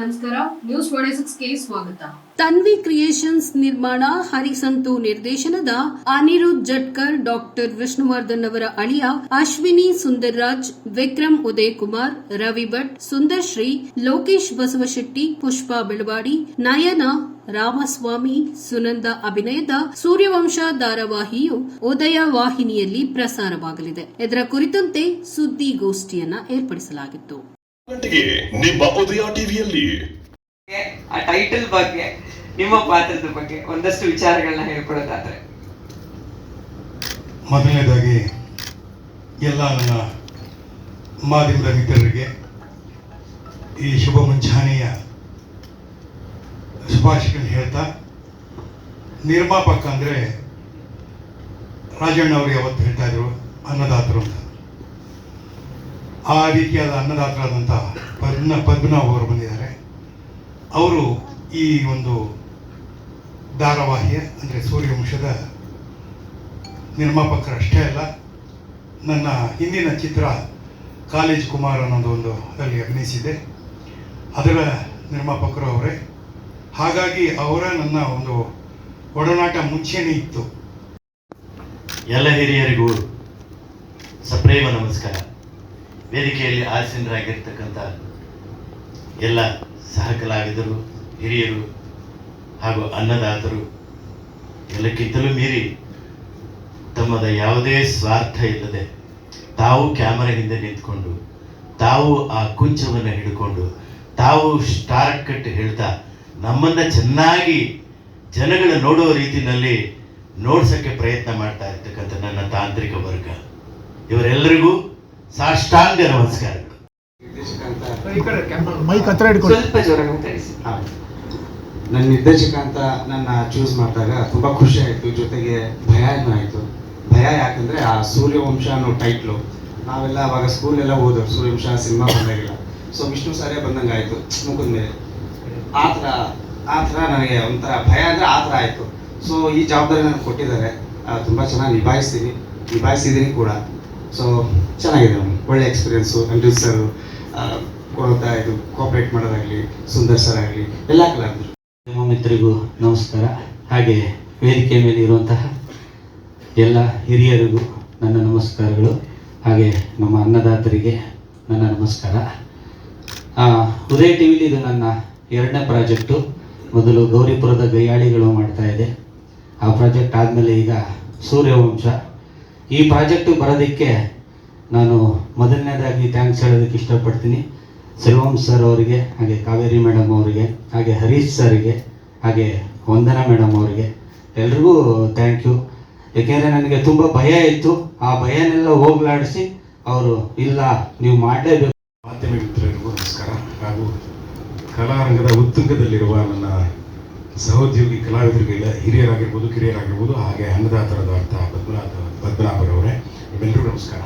ನಮಸ್ಕಾರ ನ್ಯೂಸ್ ಸಿಕ್ಸ್ಗೆ ಸ್ವಾಗತ. ತನ್ವಿ ಕ್ರಿಯೇಷನ್ಸ್ ನಿರ್ಮಾಣ, ಹರಿಸಂತು ನಿರ್ದೇಶನದ ಅನಿರುದ್ ಜಟ್ಕರ್ ಡಾಕ್ಟರ್ ವಿಷ್ಣುವರ್ಧನ್ ಅವರ ಅಳಿಯ ಅಶ್ವಿನಿ ಸುಂದರ್ರಾಜ್, ವಿಕ್ರಮ್ ಉದಯ್ ಕುಮಾರ್ ರವಿ ಭಟ್, ಸುಂದರ್ಶ್ರೀ, ಲೋಕೇಶ್ ಬಸವಶೆಟ್ಟಿ, ಪುಷ್ಪಾ ಬೆಳವಾಡಿ, ನಯನ ರಾಮಸ್ವಾಮಿ, ಸುನಂದ ಅಭಿನಯದ ಸೂರ್ಯವಂಶ ಧಾರಾವಾಹಿಯು ಉದಯ ವಾಹಿನಿಯಲ್ಲಿ ಪ್ರಸಾರವಾಗಲಿದೆ. ಇದರ ಕುರಿತಂತೆ ಸುದ್ದಿಗೋಷ್ಠಿಯನ್ನ ಏರ್ಪಡಿಸಲಾಗಿತ್ತು. ಗಂಟೆಗೆ ನಿಮ್ಮ ಉದಯ ಟಿವಿಯಲ್ಲಿ. ಬಗ್ಗೆ, ಆ ಟೈಟಲ್ ಬಗ್ಗೆ ನಿಮ್ಮ ಪಾತ್ರದ ಬಗ್ಗೆ ಒಂದಷ್ಟು ವಿಚಾರಗಳನ್ನ ಹೇಳ್ಕೊಡೋದಾದ್ರೆ. ಮೊದಲನೇದಾಗಿ ಎಲ್ಲ ನನ್ನ ಮಾಧ್ಯಮದ ಮಿತ್ರರಿಗೆ ಈ ಶುಭ ಮುಂಜಾನೆಯ ಶುಭಾಶಯಗಳನ್ನು ಹೇಳ್ತಾ ನಿರ್ಮಾಪಕ ಅಂದರೆ ರಾಜಣ್ಣ ಅವರು ಯಾವತ್ತು ಹೇಳ್ತಾ ಇದ್ರು ಅನ್ನದಾತರು ಅಂತ. ಆ ರೀತಿಯಾದ ಅನ್ನದಾತರಾದಂಥ ಪದ್ಮ ಪದ್ಮನಾಭ್ ಅವರು ಬಂದಿದ್ದಾರೆ. ಅವರು ಈ ಒಂದು ಧಾರಾವಾಹಿಯ, ಅಂದರೆ ಸೂರ್ಯವಂಶದ ನಿರ್ಮಾಪಕರಷ್ಟೇ ಅಲ್ಲ, ನನ್ನ ಹಿಂದಿನ ಚಿತ್ರ ಕಾಲೇಜ್ ಕುಮಾರ್ ಅನ್ನೋದು ಒಂದು ಅಲ್ಲಿ ಅಭಿನಯಿಸಿದೆ ಅದರ ನಿರ್ಮಾಪಕರು ಅವರೇ. ಹಾಗಾಗಿ ಅವರ ನನ್ನ ಒಂದು ಒಡನಾಟ ಮುಂಚೆನೇ ಇತ್ತು. ಎಲ್ಲ ಹಿರಿಯರಿಗೂ ಸಪ್ರೇಮ ನಮಸ್ಕಾರ. ವೇದಿಕೆಯಲ್ಲಿ ಆಸೀನರಾಗಿರ್ತಕ್ಕಂಥ ಎಲ್ಲ ಸಹಕಲಾವಿದರು, ಹಿರಿಯರು ಹಾಗೂ ಅನ್ನದಾತರು ಎಲ್ಲಕ್ಕಿಂತಲೂ ಮೀರಿ ತಮ್ಮದ ಯಾವುದೇ ಸ್ವಾರ್ಥ ಇಲ್ಲದೆ ತಾವು ಕ್ಯಾಮರಾ ಹಿಂದೆ ನಿಂತ್ಕೊಂಡು, ತಾವು ಆ ಕುಂಚವನ್ನು ಹಿಡ್ಕೊಂಡು, ತಾವು ಸ್ಟಾರ್ ಕಟ್ ಹೇಳ್ತಾ ನಮ್ಮನ್ನು ಚೆನ್ನಾಗಿ ಜನಗಳು ನೋಡುವ ರೀತಿಯಲ್ಲಿ ನೋಡ್ಸೋಕ್ಕೆ ಪ್ರಯತ್ನ ಮಾಡ್ತಾ ಇರ್ತಕ್ಕಂಥ ನನ್ನ ತಾಂತ್ರಿಕ ವರ್ಗ. ಇವರೆಲ್ಲರಿಗೂ ಸಾಷ್ಟಾಂಗ ನಮಸ್ಕಾರಗಳು ಮೈಕ್ ಹತ್ರ ಇಟ್ಕೊಳ್ಳಿ. ಸ್ವಲ್ಪ ಜೋರಾಗಿ ಮಾತಾಡಿಸಿ ನನ್ನ ನಿರ್ದೇಶಕ ಅಂತ ನನ್ನ ಚೂಸ್ ಮಾಡಿದಾಗ ತುಂಬಾ ಖುಷಿ ಆಯಿತು ಜೊತೆಗೆ ಭಯನೂ ಆಯಿತು. ಭಯ ಯಾಕಂದ್ರೆ ಆ ಸೂರ್ಯವಂಶ ಅನ್ನೋ ಟೈಟ್ಲು ನಾವೆಲ್ಲ ಅವಾಗ ಸ್ಕೂಲೆಲ್ಲ ಓದೋರು ಸೂರ್ಯವಂಶ ಸಿನಿಮಾ ಬಂದಾಗಿಲ್ಲ. ಸೊ ವಿಷ್ಣು ಸಾರೇ ಬಂದಂಗೆ ಆಯಿತು ಮುಖದ ಮೇಲೆ. ಆ ಥರ ಆ ಥರ ನನಗೆ ಒಂಥರ ಭಯ ಅಂದರೆ ಆ ಥರ ಆಯಿತು. ಸೊ ಈ ಜವಾಬ್ದಾರಿ ನನಗೆ ಕೊಟ್ಟಿದ್ದಾರೆ. ತುಂಬ ಚೆನ್ನಾಗಿ ನಿಭಾಯಿಸ್ತೀನಿ. ನಿಭಾಯಿಸಿದ್ದೀನಿ ಕೂಡ. ಸೊ ಚೆನ್ನಾಗಿದೆ. ಒಳ್ಳೆ ಎಕ್ಸ್ಪೀರಿಯೆನ್ಸು ಅನಿರುದ್ ಸರ್ ಇದು ಕೋಆಪ್ರೇಟ್ ಮಾಡೋದಾಗಲಿ, ಸುಂದರ್ ಸರ್ ಆಗಲಿ, ಎಲ್ಲ ಕಲಾವಿದರು. ನಿಮ್ಮ ಮಿತ್ರರಿಗೂ ನಮಸ್ಕಾರ. ಹಾಗೆ ವೇದಿಕೆ ಮೇಲೆ ಇರುವಂತಹ ಎಲ್ಲ ಹಿರಿಯರಿಗೂ ನನ್ನ ನಮಸ್ಕಾರಗಳು. ಹಾಗೆ ನಮ್ಮ ಅನ್ನದಾತರಿಗೆ ನನ್ನ ನಮಸ್ಕಾರ. ಉದಯ ಟಿ ವಿಲಿ ಇದು ನನ್ನ ಎರಡನೇ ಪ್ರಾಜೆಕ್ಟು. ಮೊದಲು ಗೌರಿಪುರದ ಗೈಯಾಳಿಗಳು ಮಾಡ್ತಾ ಇದೆ ಆ ಪ್ರಾಜೆಕ್ಟ್ ಆದಮೇಲೆ ಈಗ ಸೂರ್ಯವಂಶ ಈ ಪ್ರಾಜೆಕ್ಟು ಬರೋದಕ್ಕೆ ನಾನು ಮೊದಲನೇದಾಗಿ ಥ್ಯಾಂಕ್ಸ್ ಹೇಳೋದಕ್ಕೆ ಇಷ್ಟಪಡ್ತೀನಿ. ಸೆಲ್ವಂ ಸರ್ ಅವರಿಗೆ, ಹಾಗೆ ಕಾವೇರಿ ಮೇಡಮ್ ಅವರಿಗೆ, ಹಾಗೆ ಹರೀಶ್ ಸರ್ಗೆ ಹಾಗೆ ವಂದನಾ ಮೇಡಮ್ ಅವರಿಗೆ ಎಲ್ರಿಗೂ ಥ್ಯಾಂಕ್ ಯು ಏಕೆಂದರೆ ನನಗೆ ತುಂಬ ಭಯ ಇತ್ತು. ಆ ಭಯನೆಲ್ಲ ಹೋಗ್ಲಾಡಿಸಿ ಅವರು, ಇಲ್ಲ, ನೀವು ಮಾಡಲೇಬೇಕು. ಮಾಧ್ಯಮ ಮಿತ್ರರಿಗೂ ನಮಸ್ಕಾರ. ಹಾಗೂ ಕಲಾರಂಗದ ಉತ್ತುಂಗದಲ್ಲಿರುವ ನನ್ನ ಸಹೋದ್ಯೋಗಿ ಕಲಾವಿದರಿಗೆಲ್ಲ ಹಿರಿಯರಾಗಿರ್ಬೋದು, ಕಿರಿಯರಾಗಿರ್ಬೋದು, ಹಾಗೆ ಅನ್ನದಾತರಾದಂಥ ಪದ್ಮನಾಥ ಪದ್ಮನಾಭರವರೇ ನಿಮ್ಮೆಲ್ಲರಿಗೂ ನಮಸ್ಕಾರ.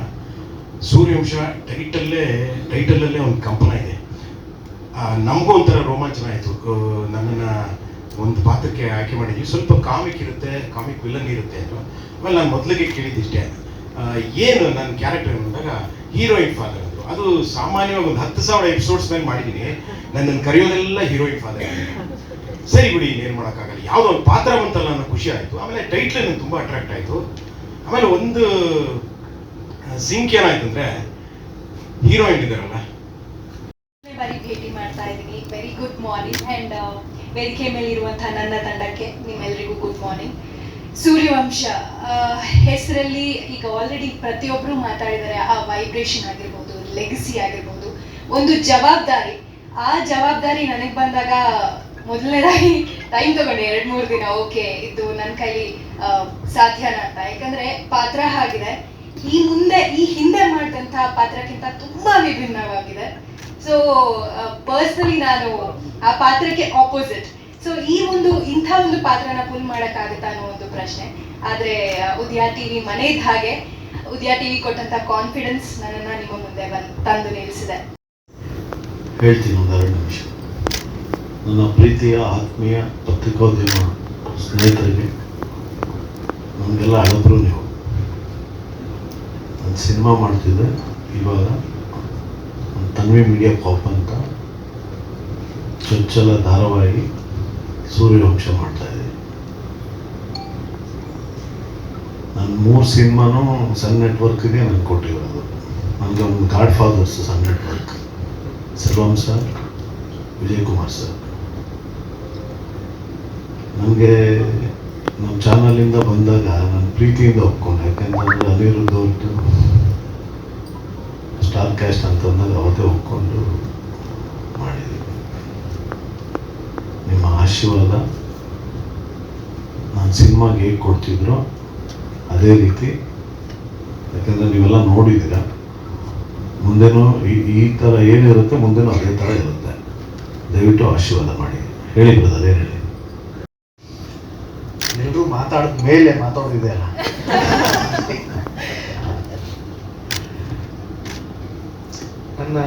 ಸೂರ್ಯವಂಶ ಟೈಟಲ್ಲೇ ಟೈಟಲಲ್ಲೇ ಒಂದು ಕಂಪನ ಇದೆ. ನಮಗೂ ಒಂಥರ ರೋಮಾಂಚನ ಆಯಿತು. ನನ್ನನ್ನು ಒಂದು ಪಾತ್ರಕ್ಕೆ ಆಯ್ಕೆ ಮಾಡಿದ್ವಿ. ಸ್ವಲ್ಪ ಕಾಮಿಕ್ ಇರುತ್ತೆ, ಕಾಮಿಕ್ ವಿಲನ್ ಇರುತ್ತೆ ಅಂತ. ಆಮೇಲೆ ನಾನು ಮೊದಲಿಗೆ ಕೇಳಿದ್ದಿಷ್ಟೇ. ಏನು ನನ್ನ ಕ್ಯಾರೆಕ್ಟರ್ ಅಂದಾಗ ಹೀರೋಯಿನ್ ಫಾದರ್ ಅಂದರು. ಅದು ಸಾಮಾನ್ಯವಾಗಿ ಒಂದು ಹತ್ತು ಸಾವಿರ ಎಪಿಸೋಡ್ಸ್ ಮೇಲೆ ಮಾಡಿದ್ದೀನಿ ನನ್ನನ್ನು ಕರೆಯೋದೆಲ್ಲ ಹೀರೋಯಿನ್ ಫಾದರ್. ಸರಿ ಬಿಡಿ ಏನು ಮಾಡೋಕ್ಕಾಗಲ್ಲ. ಯಾವುದೋ ಒಂದು ಪಾತ್ರ ಬಂತಲ್ಲ ಅನ್ನೋ ಖುಷಿ ಆಯಿತು. ಆಮೇಲೆ ಟೈಟ್ಲ್ ನನಗೆ ತುಂಬ ಅಟ್ರಾಕ್ಟ್ ಆಯಿತು. ಆಮೇಲೆ ಒಂದು ಸಿಂಕ್ ಏನಾಯ್ತು ಅಂದರೆ ಹೀರೋಯಿನ್ ಇದ್ದಾರಲ್ಲ ಬಾರಿ ಭೇಟಿ ಮಾಡ್ತಾ ಇದ್ದೀನಿ. ವೆರಿ ಗುಡ್ ಮಾರ್ನಿಂಗ್ ಅಂಡ್ ವೇದಿಕೆ ಮೇಲೆ ಇರುವಂತಹ ನನ್ನ ತಂಡಕ್ಕೆ ನಿಮ್ಮೆಲ್ಲರಿಗೂ ಗುಡ್ ಮಾರ್ನಿಂಗ್ ಸೂರ್ಯವಂಶ ಹೆಸರಲ್ಲಿ ಈಗ ಆಲ್ರೆಡಿ ಪ್ರತಿಯೊಬ್ಬರು ಮಾತಾಡಿದ್ದಾರೆ ಆ ವೈಬ್ರೇಷನ್ ಆಗಿರ್ಬೋದು ಲೆಗಸಿ ಆಗಿರ್ಬೋದು. ಒಂದು ಜವಾಬ್ದಾರಿ. ಆ ಜವಾಬ್ದಾರಿ ನನಗೆ ಬಂದಾಗ ಮೊದಲನೇದಾಗಿ ಟೈಮ್ ತಗೊಂಡೆ, ಎರಡು, ಮೂರು ದಿನ. ಓಕೆ ಇದು ನನ್ನ ಕೈಲಿ ಸಾಧ್ಯನ ಅಂತ. ಯಾಕಂದ್ರೆ ಪಾತ್ರ ಆಗಿದೆ. ಈ ಮುಂದೆ, ಈ ಹಿಂದೆ ಮಾಡಿದಂತಹ ಪಾತ್ರಕ್ಕಿಂತ ತುಂಬಾ ವಿಭಿನ್ನವಾಗಿದೆ ಸೊ ಪರ್ಸ್ನಲಿ ನಾನು ಆ ಪಾತ್ರಕ್ಕೆ ಆಪೋಸಿಟ್ ಸೊ ಈ ಒಂದು, ಇಂಥ ಒಂದು ಪಾತ್ರನ ಪುಲ್ ಮಾಡೋಕ್ಕಾಗುತ್ತಾ ಅನ್ನೋ ಒಂದು ಪ್ರಶ್ನೆ. ಆದ್ರೆ ಉದ್ಯಾ ಟಿವಿ ಮನೆದ್ ಹಾಗೆ, ಉದ್ಯಾ ಟಿವಿ ಕೊಟ್ಟಂತ ಕಾನ್ಫಿಡೆನ್ಸ್ ನನ್ನನ್ನ ನಿಮ್ಮ ಮುಂದೆ ಬಂದು, ತಂದು ನಿಲ್ಲಿಸಿದೆ. ಹೇಳ್ತೀನಿ ಒಂದು ಎರಡು ನಿಮಿಷ. ನನ್ನ ಪ್ರೀತಿಯ, ಆತ್ಮೀಯ ಪತ್ರಿಕೋದ್ಯಮ ಸ್ನೇಹಿತರಿಗೆ, ನಮಗೆಲ್ಲ ಹಳಬ್ರು ನೀವು. ನಾನು ಸಿನಿಮಾ ಮಾಡ್ತಿದ್ದೆ ಇವಾಗ. ತನ್ವಿ ಮೀಡಿಯಾ ಕಾಪ್ ಅಂತ ಚೊಚ್ಚಲ ಧಾರಾವಾಹಿ ಸೂರ್ಯವಂಶ ಮಾಡ್ತಾ ಇದ್ದೀನಿ. ನಾನು ಮೂರು ಸಿನಿಮಾನೂ ಸನ್ ನೆಟ್ವರ್ಕ್ಗೆ ನಾನು ಕೊಟ್ಟಿರೋದು. ನನಗೆ ಒಂದು god fathers Sun network Selvam sir Vijay Kumar sir. ನನಗೆ ನಮ್ಮ ಚಾನಲಿಂದ ಬಂದಾಗ ನಾನು ಪ್ರೀತಿಯಿಂದ ಒಪ್ಕೊಂಡೆ. ಯಾಕೆಂತಂದರೆ ಅನಿರುದ್ಧ ಅವ್ರದ್ದು ಸ್ಟಾರ್ ಕ್ಯಾಸ್ಟ್ ಅಂತ ಅಂದಾಗ ಅವತ್ತೇ ಒಪ್ಕೊಂಡು ಮಾಡಿದ್ವಿ. ನಿಮ್ಮ ಆಶೀರ್ವಾದ ನಾನು ಸಿನಿಮಾಗೆ ಹೇಗೆ ಕೊಡ್ತಿದ್ರು ಅದೇ ರೀತಿ. ಯಾಕಂದರೆ ನೀವೆಲ್ಲ ನೋಡಿದ್ದೀರ? ಮುಂದೆನೂ ಈ ಈ ಥರ ಏನಿರುತ್ತೆ, ಮುಂದೆನೂ ಅದೇ ಥರ ಇರುತ್ತೆ. ದಯವಿಟ್ಟು ಆಶೀರ್ವಾದ ಮಾಡಿ. ಹೇಳಿ ಬ್ರದರ್, ಏನು ಹೇಳಿ? ಮಾತಾಡಿದ ಮೇಲೆ ಮಾತಾಡೋದಿದೆ ಅಲ್ಲ. ನನ್ನ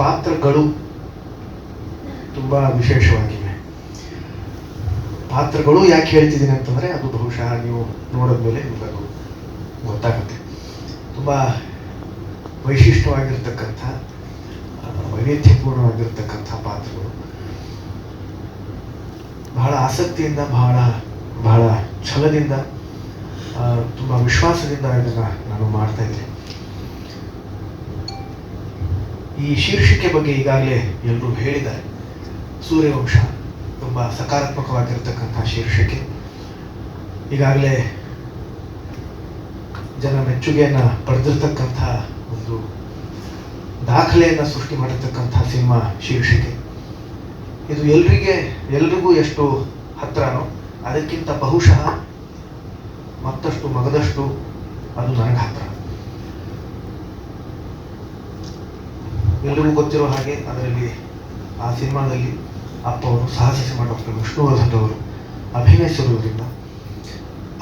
ಪಾತ್ರಗಳು ತುಂಬ ವಿಶೇಷವಾಗಿವೆ. ಪಾತ್ರಗಳು ಯಾಕೆ ಹೇಳ್ತಿದ್ದೀನಿ ಅಂತಂದರೆ, ಅದು ಬಹುಶಃ ನೀವು ನೋಡಿದ ಮೇಲೆ ನಿಮಗೂ ಗೊತ್ತಾಗುತ್ತೆ. ತುಂಬ ವೈಶಿಷ್ಟ್ಯವಾಗಿರ್ತಕ್ಕಂಥ ವೈವಿಧ್ಯಪೂರ್ಣವಾಗಿರ್ತಕ್ಕಂಥ ಪಾತ್ರಗಳು. ಬಹಳ ಆಸಕ್ತಿಯಿಂದ, ಬಹಳ ಬಹಳ ಛಲದಿಂದ ತುಂಬ ವಿಶ್ವಾಸದಿಂದ ಇದನ್ನು ನಾನು ಮಾಡ್ತಾ ಇದ್ದೆ ಈ ಶೀರ್ಷಿಕೆ ಬಗ್ಗೆ ಈಗಾಗಲೇ ಎಲ್ಲರೂ ಹೇಳಿದ್ದಾರೆ. ಸೂರ್ಯವಂಶ ತುಂಬ ಸಕಾರಾತ್ಮಕವಾಗಿರ್ತಕ್ಕಂಥ ಶೀರ್ಷಿಕೆ. ಈಗಾಗಲೇ ಜನ ಮೆಚ್ಚುಗೆಯನ್ನು ಪಡೆದಿರ್ತಕ್ಕಂಥ ಒಂದು ದಾಖಲೆಯನ್ನು ಸೃಷ್ಟಿ ಮಾಡಿರ್ತಕ್ಕಂಥ ಸಿನಿಮಾ ಶೀರ್ಷಿಕೆ. ಇದು ಎಲ್ರಿಗೆ, ಎಲ್ರಿಗೂ ಎಷ್ಟು ಹತ್ರನೋ ಅದಕ್ಕಿಂತ ಬಹುಶಃ ಮತ್ತಷ್ಟು ಮಗದಷ್ಟು ಅದು ನನಗೆ ಹತ್ರ. ಎಲ್ರಿಗೂ ಗೊತ್ತಿರೋ ಹಾಗೆ ಅದರಲ್ಲಿ ಆ ಸಿನಿಮಾದಲ್ಲಿ ಅಪ್ಪ ಅವರು ಸಾಹಸ ಡಾಕ್ಟರ್ ವಿಷ್ಣುವರ್ಧನ್ ಅವರು ಅಭಿನಯಿಸಿರುವುದರಿಂದ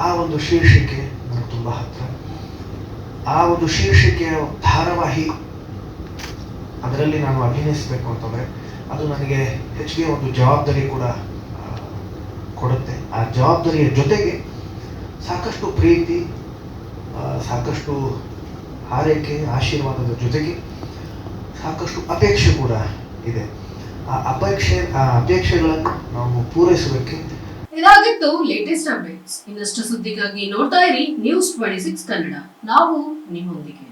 ಆ ಒಂದು ಶೀರ್ಷಿಕೆ ನನಗೆ ತುಂಬ ಹತ್ರ. ಆ ಒಂದು ಶೀರ್ಷಿಕೆಯ ಧಾರಾವಾಹಿ ಅದರಲ್ಲಿ ನಾನು ಅಭಿನಯಿಸಬೇಕು ಅಂತಂದರೆ ಅದು ನನಗೆ ಹೆಚ್ಚಿಗೆ ಒಂದು ಜವಾಬ್ದಾರಿ ಕೂಡ ಕೊಡುತ್ತೆ. ಆ ಜವಾಬ್ದಾರಿಯ ಜೊತೆಗೆ ಸಾಕಷ್ಟು ಪ್ರೀತಿ ಸಾಕಷ್ಟು ಆರೈಕೆ ಆಶೀರ್ವಾದದ ಜೊತೆಗೆ ಸಾಕಷ್ಟು ಅಪೇಕ್ಷೆ ಕೂಡ ಇದೆ. ಆ ಅಪೇಕ್ಷೆ, ಆ ಅಪೇಕ್ಷೆಗಳನ್ನು ನಾವು ಪೂರೈಸಬೇಕು ಇದಾಗಿತ್ತು ಲೇಟೆಸ್ಟ್ ಅಪ್ಡೇಟ್ಸ್ ಇನ್ನಷ್ಟು ಸುದ್ದಿಗಾಗಿ ನೋಡ್ತಾ ಇರಿ ನ್ಯೂಸ್ ಟ್ವೆಂಟಿ ಸಿಕ್ಸ್ ಕನ್ನಡ. ನಾವು ನಿಮ್ಮೊಂದಿಗೆ.